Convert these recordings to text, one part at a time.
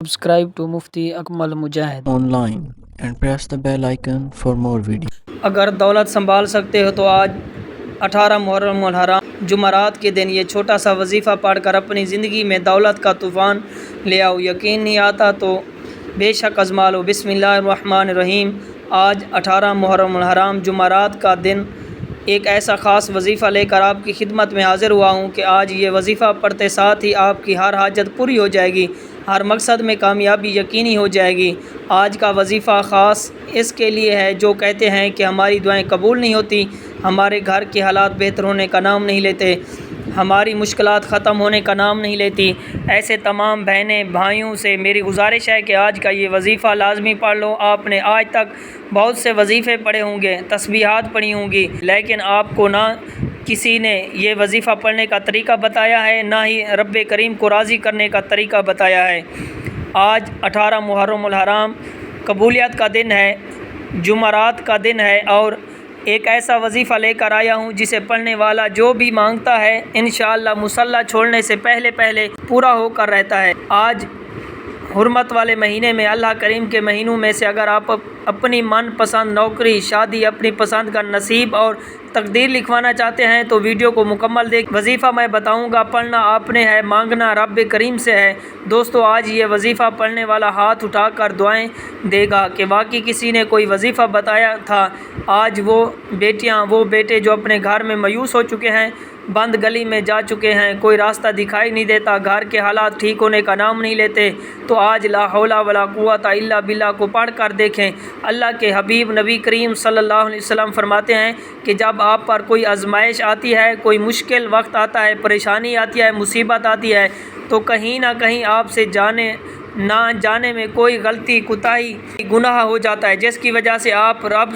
Subscribe to Mufti Akmal Mujahid. online and press the bell icon for more videos. اگر دولت سنبھال سکتے ہو تو آج اٹھارہ محرم الحرام جمعرات کے دن یہ چھوٹا سا وظیفہ پڑھ کر اپنی زندگی میں دولت کا طوفان لے آؤ یقین نہیں آتا تو بے شک ازما لو بسم اللہ الرحمن الرحیم آج اٹھارہ محرم الحرام جمعرات کا دن ایک ایسا خاص وظیفہ لے کر آپ کی خدمت میں حاضر ہوا ہوں کہ آج یہ وظیفہ پڑھتے ساتھ ہی آپ کی ہر حاجت پوری ہو جائے گی ہر مقصد میں کامیابی یقینی ہو جائے گی۔ آج کا وظیفہ خاص اس کے لیے ہے جو کہتے ہیں کہ ہماری دعائیں قبول نہیں ہوتی، ہمارے گھر کے حالات بہتر ہونے کا نام نہیں لیتے، ہماری مشکلات ختم ہونے کا نام نہیں لیتی۔ ایسے تمام بہنیں، بھائیوں سے میری گزارش ہے کہ آج کا یہ وظیفہ لازمی پڑھ لو۔ آپ نے آج تک بہت سے وظیفے پڑھے ہوں گے، تسبیحات پڑھی ہوں گی، لیکن آپ کو نہ کسی نے یہ وظیفہ پڑھنے کا طریقہ بتایا ہے، نہ ہی رب کریم کو راضی کرنے کا طریقہ بتایا ہے۔ آج اٹھارہ محرم الحرام قبولیت کا دن ہے جمعرات کا دن ہے اور ایک ایسا وظیفہ لے کر آیا ہوں جسے پڑھنے والا جو بھی مانگتا ہے، انشاءاللہ مسلح چھوڑنے سے پہلے پہلے پورا ہو کر رہتا ہے۔ آج حرمت والے مہینے میں اللہ کریم کے مہینوں میں سے اگر آپ اپنی من پسند نوکری، شادی، اپنی پسند کا نصیب اور تقدیر لکھوانا چاہتے ہیں تو ویڈیو کو مکمل دیکھ۔ وظیفہ میں بتاؤں گا، پڑھنا آپ نے ہے، مانگنا رب کریم سے ہے۔ دوستو، آج یہ وظیفہ پڑھنے والا ہاتھ اٹھا کر دعائیں دے گا کہ واقعی کسی نے کوئی وظیفہ بتایا تھا۔ آج وہ بیٹیاں، وہ بیٹے جو اپنے گھر میں میوس ہو چکے ہیں بند گلی میں جا چکے ہیں۔ کوئی راستہ دکھائی نہیں دیتا۔ گھر کے حالات ٹھیک ہونے کا نام نہیں لیتے۔ تو آج لا حول ولا قوت الا باللہ کو پڑھ کر دیکھیں۔ اللہ کے حبیب نبی کریم صلی اللہ علیہ وسلم فرماتے ہیں کہ جب آپ پر کوئی آزمائش آتی ہے، کوئی مشکل وقت آتا ہے، پریشانی آتی ہے، مصیبت آتی ہے، تو کہیں نہ کہیں آپ سے جانے، نہ جانے میں کوئی غلطی، کوتاہی، گناہ ہو جاتا ہے۔ جس کی وجہ سے آپ رب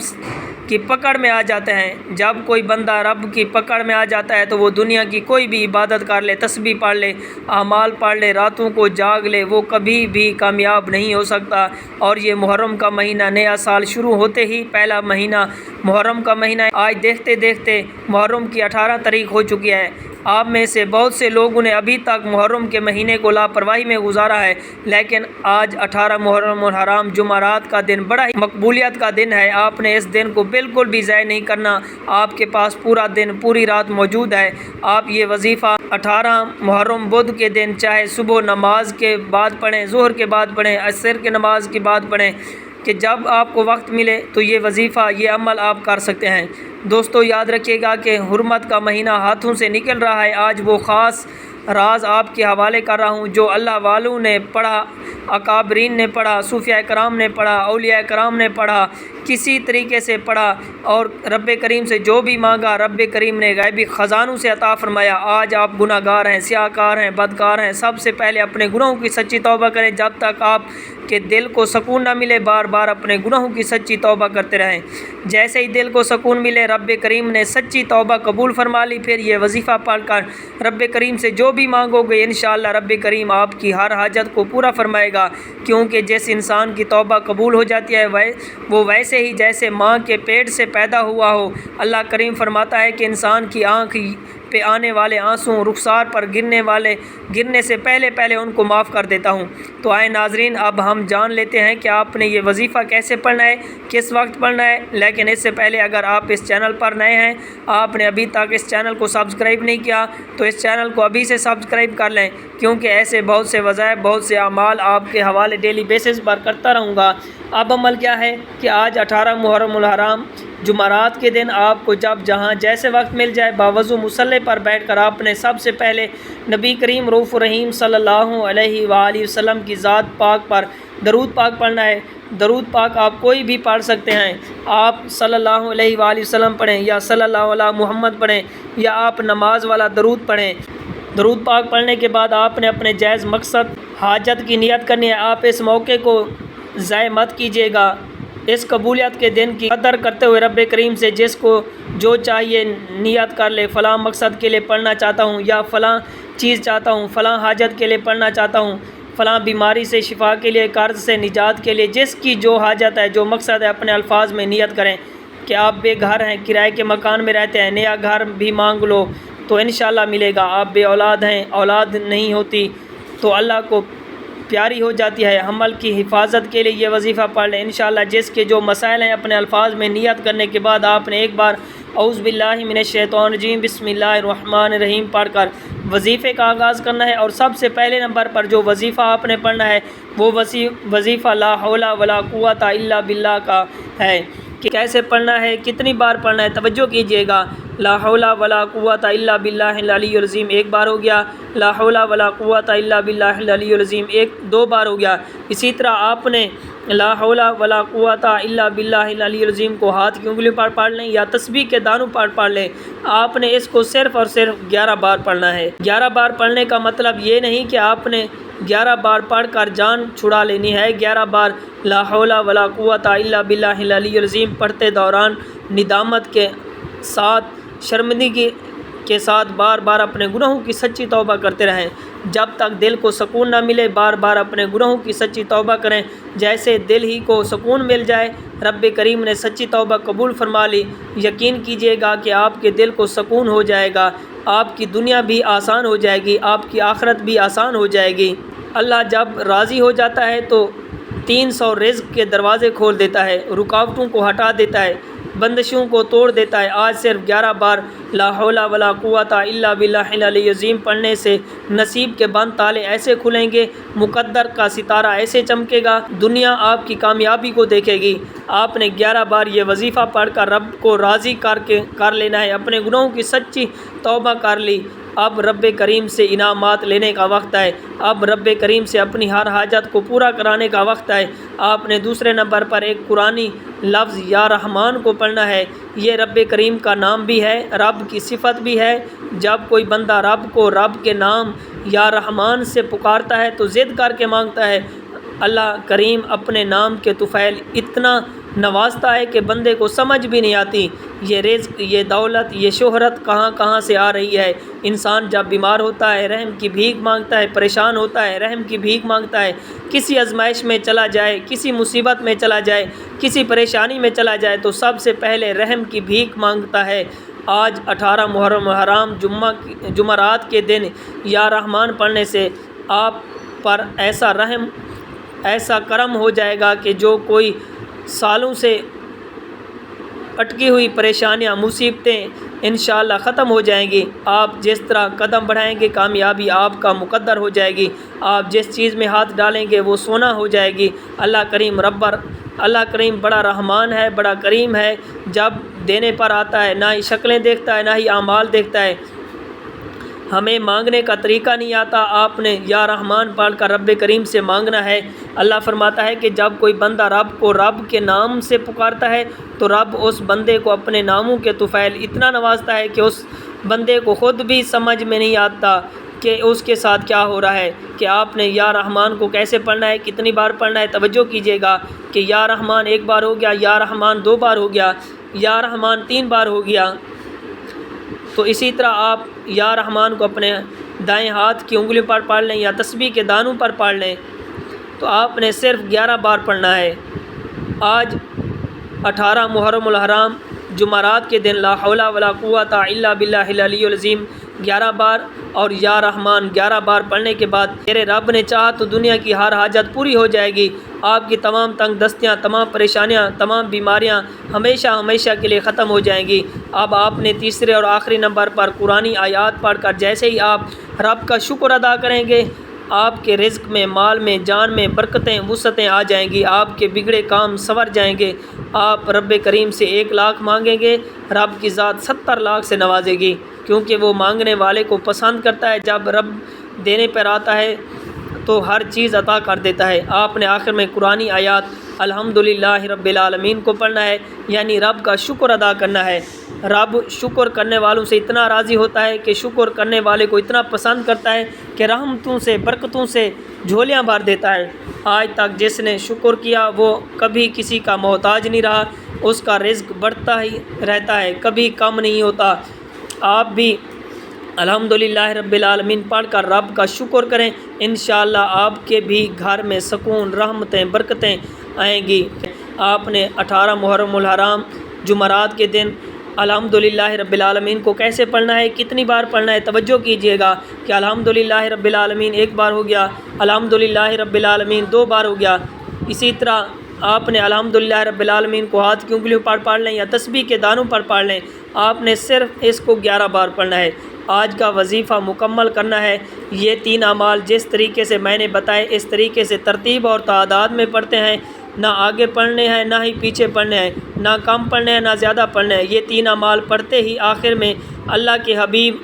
کی پکڑ میں آ جاتے ہیں۔ جب کوئی بندہ رب کی پکڑ میں آ جاتا ہے تو وہ دنیا کی کوئی بھی عبادت کر لے، تسبیح پڑھ لے، اعمال پڑھ لے، راتوں کو جاگ لے، وہ کبھی بھی کامیاب نہیں ہو سکتا۔ اور یہ محرم کا مہینہ نیا سال شروع ہوتے ہی پہلا مہینہ محرم کا مہینہ آج دیکھتے دیکھتے محرم کی اٹھارہ تاریخ ہو چکی ہے۔ آپ میں سے بہت سے لوگوں نے ابھی تک محرم کے مہینے کو لاپرواہی میں گزارا ہے، لیکن آج اٹھارہ محرم الحرام جمعرات کا دن بڑا ہی مقبولیت کا دن ہے۔ آپ نے اس دن کو بالکل بھی ضائع نہیں کرنا۔ آپ کے پاس پورا دن، پوری رات موجود ہے۔ آپ یہ وظیفہ اٹھارہ محرم بدھ کے دن، چاہے صبح نماز کے بعد پڑھیں، ظہر کے بعد پڑھیں، عصر کے نماز کے بعد پڑھیں کہ جب آپ کو وقت ملے تو یہ وظیفہ، یہ عمل آپ کر سکتے ہیں۔ دوستو، یاد رکھیے گا کہ حرمت کا مہینہ ہاتھوں سے نکل رہا ہے۔ آج وہ خاص راز آپ کے حوالے کر رہا ہوں، جو اللہ والوں نے پڑھا، اکابرین نے پڑھا صوفیہ کرام نے پڑھا، اولیاء کرام نے پڑھا۔ کسی طریقے سے پڑھا اور رب کریم سے جو بھی مانگا، رب کریم نے غیبی خزانوں سے عطا فرمایا۔ آج آپ گناہ گار ہیں سیاہ کار ہیں، بدکار ہیں۔ سب سے پہلے اپنے گناہوں کی سچی توبہ کریں۔ جب تک آپ کے دل کو سکون نہ ملے، بار بار اپنے گناہوں کی سچی توبہ کرتے رہیں۔ جیسے ہی دل کو سکون ملے، رب کریم نے سچی توبہ قبول فرما لی، پھر یہ وظیفہ پڑھ کر رب کریم سے جو بھی مانگو گے، انشاءاللہ رب کریم آپ کی ہر حاجت کو پورا فرمائے گا۔ کیونکہ جس انسان کی توبہ قبول ہو جاتی ہے وہ ویسے ہی جیسے ماں کے پیٹ سے پیدا ہوا ہو۔ اللہ کریم فرماتا ہے کہ انسان کی آنکھ پہ آنے والے آنسوں رخسار پر گرنے والے، گرنے سے پہلے پہلے ان کو معاف کر دیتا ہوں۔ تو آئے ناظرین، اب ہم جان لیتے ہیں کہ آپ نے یہ وظیفہ کیسے پڑھنا ہے، کس وقت پڑھنا ہے۔ لیکن اس سے پہلے اگر آپ اس چینل پر نئے ہیں، آپ نے ابھی تک اس چینل کو سبسکرائب نہیں کیا، تو اس چینل کو ابھی سے سبسکرائب کر لیں۔ کیونکہ ایسے بہت سے وظائف، بہت سے اعمال آپ کے حوالے ڈیلی بیسس پر کرتا رہوں گا۔ اب عمل کیا ہے کہ آج اٹھارہ محرم الحرام، جمعرات کے دن آپ کو جب جہاں جیسے وقت مل جائے باوضو مسلح پر بیٹھ کر آپ نے سب سے پہلے نبی کریم روف الرحیم صلی اللہ علیہ وآلہ وسلم کی ذات پاک پر درود پاک پڑھنا ہے۔ درود پاک آپ کوئی بھی پڑھ سکتے ہیں۔ آپ صلی اللہ علیہ وآلہ وسلم پڑھیں یا صلی اللہ علیہ محمد پڑھیں یا آپ نماز والا درود پڑھیں۔ درود پاک پڑھنے کے بعد آپ نے اپنے جائز مقصد، حاجت کی نیت کرنی ہے۔ آپ اس موقع کو ضائع مت کیجیے گا۔ اس قبولیت کے دن کی قدر کرتے ہوئے رب کریم سے جس کو جو چاہیے نیت کر لے، فلاں مقصد کے لیے پڑھنا چاہتا ہوں یا فلاں چیز چاہتا ہوں، فلاں حاجت کے لیے پڑھنا چاہتا ہوں، فلاں بیماری سے، شفا کے لیے، قرض سے، نجات کے لیے، جس کی جو حاجت ہے، جو مقصد ہے، اپنے الفاظ میں نیت کریں کہ آپ بے گھر ہیں، کرائے کے مکان میں رہتے ہیں، نیا گھر بھی مانگ لو تو انشاءاللہ ملے گا۔ آپ بے اولاد ہیں، اولاد نہیں ہوتی تو اللہ کو پیاری ہو جاتی ہے۔ حمل کی حفاظت کے لیے یہ وظیفہ پڑھ لیں۔ انشاءاللہ جس کے جو مسائل ہیں اپنے الفاظ میں نیت کرنے کے بعد آپ نے ایک بار اعوذ باللہ من الشیطان الرجیم، بسم اللہ الرحمن الرحیم پڑھ کر وظیفے کا آغاز کرنا ہے۔ اور سب سے پہلے نمبر پر جو وظیفہ آپ نے پڑھنا ہے، وہ وظیفہ لا حول ولا قوت الا باللہ کا ہے۔ کہ کیسے پڑھنا ہے، کتنی بار پڑھنا ہے، توجہ کیجیے گا۔ لا حول ولا قوت الا باللہ العلی العظیم، ایک بار ہو گیا۔ لا حول ولا قوت الا باللہ العلی العظیم، ایک دو بار ہو گیا۔ اسی طرح آپ نے لا حول ولا قوت الا باللہ العلی العظیم کو ہاتھ کی انگلی پر پڑھ لیں یا تسبیح کے دانوں پر پڑھ لیں، آپ نے اس کو صرف اور صرف گیارہ بار پڑھنا ہے۔ گیارہ بار پڑھنے کا مطلب یہ نہیں کہ آپ نے گیارہ بار پڑھ کر جان چھڑا لینی ہے۔ گیارہ بار لا حول ولا قوت الا باللہ العلی العظیم پڑھتے دوران ندامت کے ساتھ شرمندگی کے ساتھ بار بار اپنے گناہوں کی سچی توبہ کرتے رہیں۔ جب تک دل کو سکون نہ ملے، بار بار اپنے گناہوں کی سچی توبہ کریں۔ جیسے دل ہی کو سکون مل جائے، رب کریم نے سچی توبہ قبول فرما لی۔ یقین کیجیے گا کہ آپ کے دل کو سکون ہو جائے گا۔ آپ کی دنیا بھی آسان ہو جائے گی، آپ کی آخرت بھی آسان ہو جائے گی۔ اللہ جب راضی ہو جاتا ہے تو تین سو رزق کے دروازے کھول دیتا ہے، رکاوٹوں کو ہٹا دیتا ہے۔ بندشوں کو توڑ دیتا ہے۔ آج صرف گیارہ بار لا حول ولا قوت الا باللہ العلی عظیم پڑھنے سے نصیب کے بند تالے ایسے کھلیں گے، مقدر کا ستارہ ایسے چمکے گا، دنیا آپ کی کامیابی کو دیکھے گی۔ آپ نے گیارہ بار یہ وظیفہ پڑھ کر رب کو راضی کر کے کر لینا ہے۔ اپنے گناہوں کی سچی توبہ کر لی۔ اب رب کریم سے انعامات لینے کا وقت ہے۔ اب رب کریم سے اپنی ہر حاجت کو پورا کرانے کا وقت ہے۔ آپ نے دوسرے نمبر پر ایک قرآن لفظ یا رحمان کو پڑھنا ہے۔ یہ رب کریم کا نام بھی ہے، رب کی صفت بھی ہے۔ جب کوئی بندہ رب کو رب کے نام یا رحمان سے پکارتا ہے تو ضد کر کے مانگتا ہے۔ اللہ کریم اپنے نام کے طفیل اتنا نوازتا ہے کہ بندے کو سمجھ بھی نہیں آتی۔ یہ رزق، یہ دولت، یہ شہرت کہاں کہاں سے آ رہی ہے؟ انسان جب بیمار ہوتا ہے، رحم کی بھیک مانگتا ہے، پریشان ہوتا ہے، رحم کی بھیک مانگتا ہے، کسی ازمائش میں چلا جائے، کسی مصیبت میں چلا جائے، کسی پریشانی میں چلا جائے تو سب سے پہلے رحم کی بھیک مانگتا ہے۔ آج اٹھارہ محرم حرام جمعہ جمعرات کے دن یا رحمان پڑھنے سے آپ پر ایسا رحم، ایسا کرم ہو جائے گا کہ جو کوئی سالوں سے اٹکی ہوئی پریشانیاں، مصیبتیں انشاءاللہ ختم ہو جائیں گی۔ آپ جس طرح قدم بڑھائیں گے، کامیابی آپ کا مقدر ہو جائے گی۔ آپ جس چیز میں ہاتھ ڈالیں گے، وہ سونا ہو جائے گی۔ اللہ کریم ربر، اللہ کریم بڑا رحمان ہے، بڑا کریم ہے۔ جب دینے پر آتا ہے، نہ ہی شکلیں دیکھتا ہے، نہ ہی اعمال دیکھتا ہے۔ ہمیں مانگنے کا طریقہ نہیں آتا۔ آپ نے یا رحمان پڑھ کر رب کریم سے مانگنا ہے۔ اللہ فرماتا ہے کہ جب کوئی بندہ رب کو رب کے نام سے پکارتا ہے، تو رب اس بندے کو اپنے ناموں کے طفیل اتنا نوازتا ہے کہ اس بندے کو خود بھی سمجھ میں نہیں آتا کہ اس کے ساتھ کیا ہو رہا ہے۔ کہ آپ نے یا رحمان کو کیسے پڑھنا ہے، کتنی بار پڑھنا ہے، توجہ کیجیے گا کہ یا رحمان ایک بار ہو گیا، یا رحمان دو بار ہو گیا، یا رحمان تین بار ہو گیا۔ تو اسی طرح آپ یا رحمان کو اپنے دائیں ہاتھ کی انگلی پر پڑھ لیں یا تسبیح کے دانوں پر پڑھ لیں۔ تو آپ نے صرف گیارہ بار پڑھنا ہے۔ آج اٹھارہ محرم الحرام جمعرات کے دن لا حول ولا قوت الا باللہ العلی العظیم، گیارہ بار اور یا رحمان، گیارہ بار پڑھنے کے بعد میرے رب نے چاہا تو دنیا کی ہر حاجت پوری ہو جائے گی۔ آپ کی تمام تنگ دستیاں، تمام پریشانیاں، تمام بیماریاں ہمیشہ ہمیشہ کے لیے ختم ہو جائیں گی۔ اب آپ نے تیسرے اور آخری نمبر پر قرآن آیات پڑھ کر جیسے ہی آپ رب کا شکر ادا کریں گے آپ کے رزق میں، مال میں، جان میں برکتیں، وسعتیں آ جائیں گی، آپ کے بگڑے کام سنور جائیں گے۔ آپ رب کریم سے ایک لاکھ مانگیں گے، رب کی ذات ستر لاکھ سے نوازے گی۔ کیونکہ وہ مانگنے والے کو پسند کرتا ہے، جب رب دینے پر آتا ہے تو ہر چیز عطا کر دیتا ہے۔ آپ نے آخر میں قرآن آیات الحمد رب العالمین کو پڑھنا ہے یعنی رب کا شکر ادا کرنا ہے۔ رب شکر کرنے والوں سے اتنا راضی ہوتا ہے کہ شکر کرنے والے کو اتنا پسند کرتا ہے کہ رحمتوں سے، برکتوں سے جھولیاں بھر دیتا ہے۔ آج تک جس نے شکر کیا، وہ کبھی کسی کا محتاج نہیں رہا۔ اس کا رزق بڑھتا ہی رہتا ہے، کبھی کم نہیں ہوتا۔ آپ بھی الحمد رب العالمین، پڑھ کر رب کا شکر کریں۔ انشاءاللہ آپ کے بھی گھر میں سکون، رحمتیں، برکتیں آئیں گی۔ آپ نے اٹھارہ محرم الحرام جمعرات کے دن الحمدللہ رب العالمین کو کیسے پڑھنا ہے، کتنی بار پڑھنا ہے، توجہ کیجیے گا کہ الحمدللہ رب العالمین ایک بار ہو گیا، الحمدللہ رب العالمین دو بار ہو گیا۔ اسی طرح آپ نے الحمدللہ رب العالمین کو ہاتھ کی انگلیوں پر پڑھ لیں یا تسبیح کے دانوں پر پڑھ لیں، آپ نے صرف اس کو گیارہ بار پڑھنا ہے۔ آج کا وظیفہ مکمل کرنا ہے۔ یہ تین اعمال جس طریقے سے میں نے بتائے، اس طریقے سے ترتیب اور تعداد میں پڑھتے ہیں۔ نہ آگے پڑھنے ہیں، نہ ہی پیچھے پڑھنے ہیں۔ نہ کم پڑھنے ہیں، نہ زیادہ پڑھنے ہیں۔ یہ تین اعمال پڑھتے ہی آخر میں اللہ کے حبیب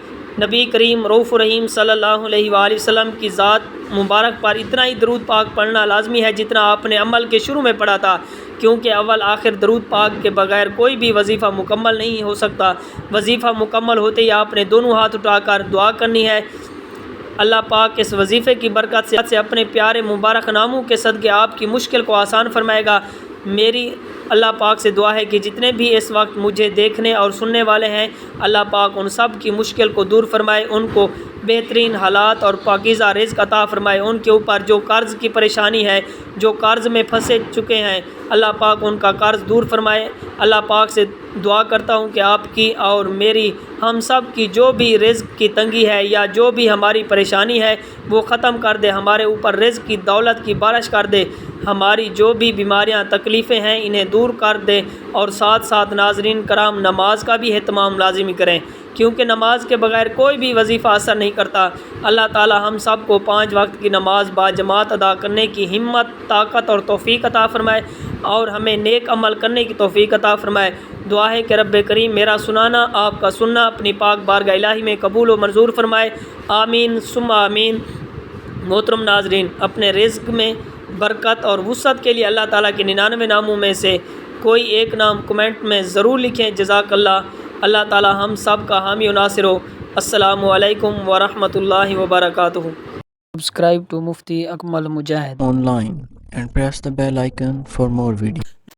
نبی کریم رعف الرحیم صلی اللہ علیہ وآلہ وسلم کی ذات مبارک پر اتنا ہی درود پاک پڑھنا لازمی ہے جتنا آپ نے عمل کے شروع میں پڑھا تھا۔ کیونکہ اول آخر درود پاک کے بغیر کوئی بھی وظیفہ مکمل نہیں ہو سکتا۔ وظیفہ مکمل ہوتے ہی آپ نے دونوں ہاتھ اٹھا کر دعا کرنی ہے۔ اللہ پاک اس وظیفے کی برکت سے اپنے پیارے مبارک ناموں کے صدقے آپ کی مشکل کو آسان فرمائے گا۔ میری اللہ پاک سے دعا ہے کہ جتنے بھی اس وقت مجھے دیکھنے اور سننے والے ہیں، اللہ پاک ان سب کی مشکل کو دور فرمائے، ان کو بہترین حالات اور پاکیزہ رزق عطا فرمائے۔ ان کے اوپر جو قرض کی پریشانی ہے، جو قرض میں پھنسے چکے ہیں، اللہ پاک ان کا قرض دور فرمائے۔ اللہ پاک سے دعا کرتا ہوں کہ آپ کی اور میری، ہم سب کی جو بھی رزق کی تنگی ہے یا جو بھی ہماری پریشانی ہے، وہ ختم کر دے۔ ہمارے اوپر رزق کی دولت کی بارش کر دے۔ ہماری جو بھی بیماریاں، تکلیفیں ہیں، انہیں دور کر دے۔ اور ساتھ ساتھ ناظرین کرام، نماز کا بھی اہتمام لازمی کریں۔ کیونکہ نماز کے بغیر کوئی بھی وظیفہ اثر نہیں کرتا۔ اللہ تعالی ہم سب کو پانچ وقت کی نماز با جماعت ادا کرنے کی ہمت، طاقت اور توفیق عطا فرمائے اور ہمیں نیک عمل کرنے کی توفیق عطا فرمائے۔ دعا ہے کہ رب کریم میرا سنانا، آپ کا سننا، اپنی پاک بارگاہ الہی میں قبول و منظور فرمائے۔ آمین، ثم آمین۔ محترم ناظرین، اپنے رزق میں برکت اور وسعت کے لیے اللہ تعالیٰ کے ننانوے ناموں میں سے کوئی ایک نام کمنٹ میں ضرور لکھیں۔ جزاک اللہ۔ اللہ تعالیٰ ہم سب کا حامی و ناصر ہو السلام علیکم ورحمۃ اللہ وبرکاتہ subscribe to Mufti Akmal Mujahid online and press the bell icon for more videos.